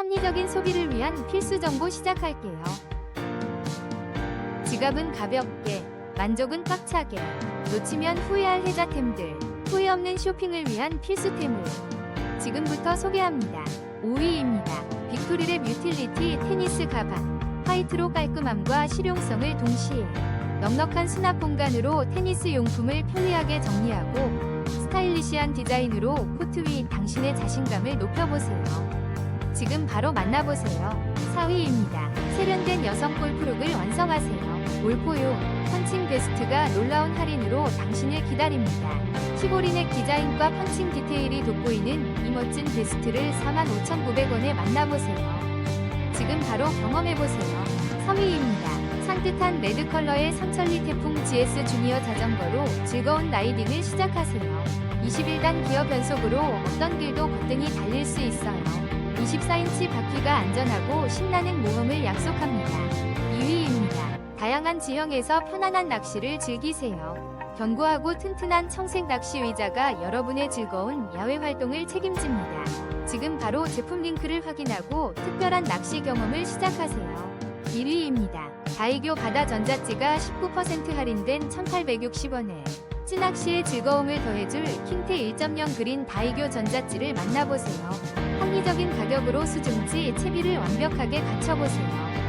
합리적인 소비를 위한 필수 정보 시작할게요. 지갑은 가볍게, 만족은 꽉차게, 놓치면 후회할 혜자템들, 후회 없는 쇼핑을 위한 필수템을 지금부터 소개합니다. 5위입니다. 빅토리랩 유틸리티 테니스 가방. 화이트로 깔끔함과 실용성을 동시에 넉넉한 수납 공간으로 테니스 용품을 편리하게 정리하고 스타일리시한 디자인으로 코트 위 당신의 자신감을 높여보세요. 지금 바로 만나보세요. 4위입니다. 세련된 여성 골프룩을 완성하세요. 올포용 펀칭 베스트가 놀라운 할인으로 당신을 기다립니다. 시보리넥 디자인과 펀칭 디테일이 돋보이는 이 멋진 베스트를 45,900원에 만나보세요. 지금 바로 경험해보세요. 3위입니다. 산뜻한 레드 컬러의 삼천리 태풍 GS 주니어 자전거로 즐거운 라이딩을 시작하세요. 21단 기어 변속으로 어떤 길도 거뜬히 달릴 수 있어요. 24인치 바퀴가 안전하고 신나는 모험을 약속합니다. 2위입니다. 다양한 지형에서 편안한 낚시를 즐기세요. 견고하고 튼튼한 청색 낚시 의자가 여러분의 즐거운 야외 활동을 책임집니다. 지금 바로 제품 링크를 확인하고 특별한 낚시 경험을 시작하세요. 1위입니다. 다이교 바다 전자찌가 19% 할인된 1,860원에 찌 낚시의 즐거움을 더해줄 킹테 1.0 그린 다이교 전자찌를 만나보세요. 합리적인 가격으로 수중지 채비를 완벽하게 갖춰보세요.